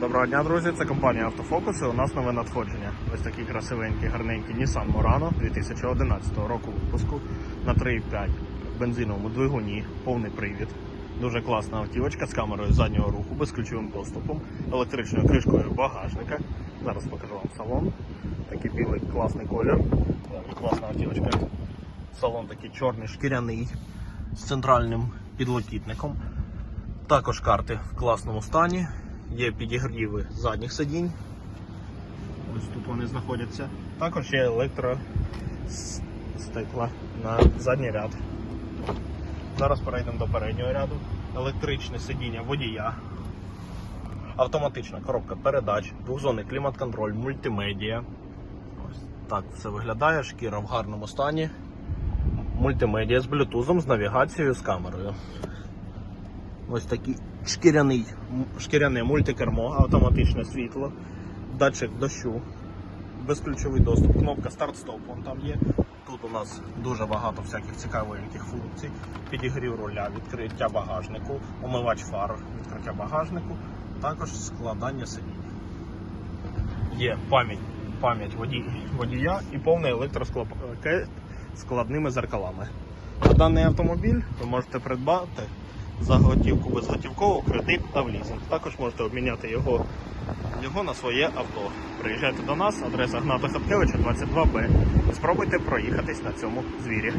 Доброго дня, друзі! Це компанія Автофокус і у нас нове надходження. Ось такий красивенький, гарненький Nissan Murano 2011 року випуску на 3,5 бензиновому двигуні, повний привід. Дуже класна автівочка з камерою заднього руху, безключовим доступом, електричною кришкою багажника. Зараз покажу вам салон. Такий білий класний колір. Класна автівочка. Салон такий чорний, шкіряний з центральним підлокітником. Також карти в класному стані. Є підігріви задніх сидінь. Ось тут вони знаходяться. Також є електро с- стекла на задній ряд. Зараз перейдемо до переднього ряду. Електричне сидіння водія. Автоматична коробка передач, двохзонний клімат-контроль, мультимедіа. Ось так все виглядає. Шкіра в гарному стані. Мультимедіа з блютузом, з навігацією, з камерою. Ось такий шкіряний, шкіряне мультикермо, автоматичне світло, датчик дощу, безключовий доступ, кнопка старт-стоп вон там є. Тут у нас дуже багато всяких цікавеньких функцій. Підігрів руля, відкриття багажнику, омивач фар, відкриття багажнику, також складання сидінь. Є пам'ять, пам'ять водій, водія і повний електросклад складними зеркалами. Даний автомобіль ви можете придбати за готівку безготівково, кредит та в лізинг. Також можете обміняти його, його на своє авто. Приїжджайте до нас, адреса Гната Хаткевича 22Б. Спробуйте проїхатись на цьому звірі.